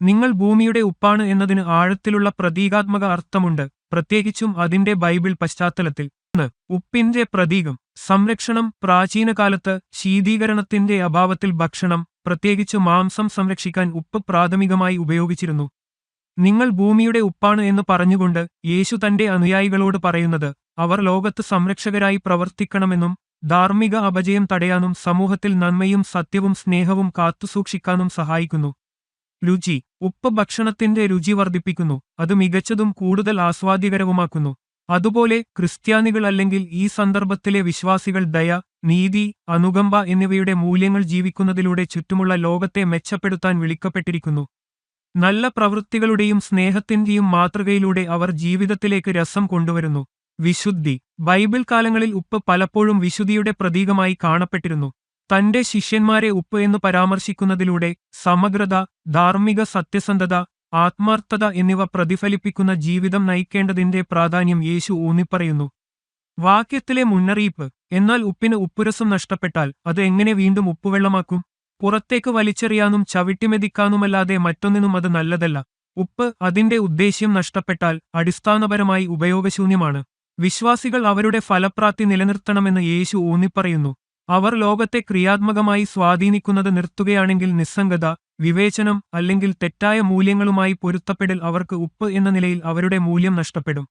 നിങ്ങൾ ഭൂമിയുടെ ഉപ്പാണ് എന്നതിന് ആഴത്തിലുള്ള പ്രതീകാത്മക അർത്ഥമുണ്ട്. പ്രത്യേകിച്ചും അതിന്റെ ബൈബിൾ പശ്ചാത്തലത്തിൽ. ഉപ്പിന്റെ പ്രതീകം. സംരക്ഷണം പ്രാചീനകാലത്ത് ശീതീകരണത്തിന്റെ അഭാവത്തിൽ ഭക്ഷണം പ്രത്യേകിച്ച് മാംസം സംരക്ഷിക്കാൻ ഉപ്പ് പ്രാഥമികമായി ഉപയോഗിച്ചിരുന്നു. നിങ്ങൾ ഭൂമിയുടെ ഉപ്പാണ് എന്ന് പറഞ്ഞുകൊണ്ട് യേശു തന്റെ അനുയായികളോട് പറയുന്നത് അവർ ലോകത്ത് സംരക്ഷകരായി പ്രവർത്തിക്കണമെന്നും ധാർമ്മിക അപജയം തടയാനും സമൂഹത്തിൽ നന്മയും സത്യവും സ്നേഹവും കാത്തുസൂക്ഷിക്കാനും സഹായിക്കുന്നു. രുചി ഉപ്പ് ഭക്ഷണത്തിന്റെ രുചി വർദ്ധിപ്പിക്കുന്നു അത് മികച്ചതും കൂടുതൽ ആസ്വാദ്യകരവുമാക്കുന്നു. അതുപോലെ ക്രിസ്ത്യാനികൾ അല്ലെങ്കിൽ ഈ സന്ദർഭത്തിലെ വിശ്വാസികൾ ദയ നീതി അനുകമ്പ എന്നിവയുടെ മൂല്യങ്ങൾ ജീവിക്കുന്നതിലൂടെ ചുറ്റുമുള്ള ലോകത്തെ മെച്ചപ്പെടുത്താൻ വിളിക്കപ്പെട്ടിരിക്കുന്നു. നല്ല പ്രവൃത്തികളുടെയും സ്നേഹത്തിന്റെയും മാതൃകയിലൂടെ അവർ ജീവിതത്തിലേക്ക് രസം കൊണ്ടുവരുന്നു. വിശുദ്ധി ബൈബിൾ കാലങ്ങളിൽ ഉപ്പ് പലപ്പോഴും വിശുദ്ധിയുടെ പ്രതീകമായി കാണപ്പെട്ടിരുന്നു. തന്റെ ശിഷ്യന്മാരെ ഉപ്പ് എന്ന് പരാമർശിക്കുന്നതിലൂടെ സമഗ്രത ധാർമ്മിക സത്യസന്ധത ആത്മാർത്ഥത എന്നിവ പ്രതിഫലിപ്പിക്കുന്ന ജീവിതം നയിക്കേണ്ടതിന്റെ പ്രാധാന്യം യേശു ഊന്നിപ്പറയുന്നു. വാക്യത്തിലെ മുന്നറിയിപ്പ് എന്നാൽ ഉപ്പിന് ഉപ്പുരസം നഷ്ടപ്പെട്ടാൽ അത് എങ്ങനെ വീണ്ടും ഉപ്പുവെള്ളമാക്കും? പുറത്തേക്ക് വലിച്ചെറിയാനും ചവിട്ടിമെതിക്കാനുമല്ലാതെ മറ്റൊന്നിനും അത് നല്ലതല്ല. ഉപ്പ് അതിന്റെ ഉദ്ദേശ്യം നഷ്ടപ്പെട്ടാൽ അടിസ്ഥാനപരമായി ഉപയോഗശൂന്യമാണ്. വിശ്വാസികൾ അവരുടെ ഫലപ്രാപ്തി നിലനിർത്തണമെന്ന് യേശു ഊന്നിപ്പറയുന്നു. അവർ ലോകത്തെ ക്രിയാത്മകമായി സ്വാധീനിക്കുന്നത് നിർത്തുകയാണെങ്കിൽ നിസ്സംഗത വിവേചനം അല്ലെങ്കിൽ തെറ്റായ മൂല്യങ്ങളുമായി പൊരുത്തപ്പെടൽ അവർക്ക് ഉപ്പ് എന്ന നിലയിൽ അവരുടെ മൂല്യം നഷ്ടപ്പെടും.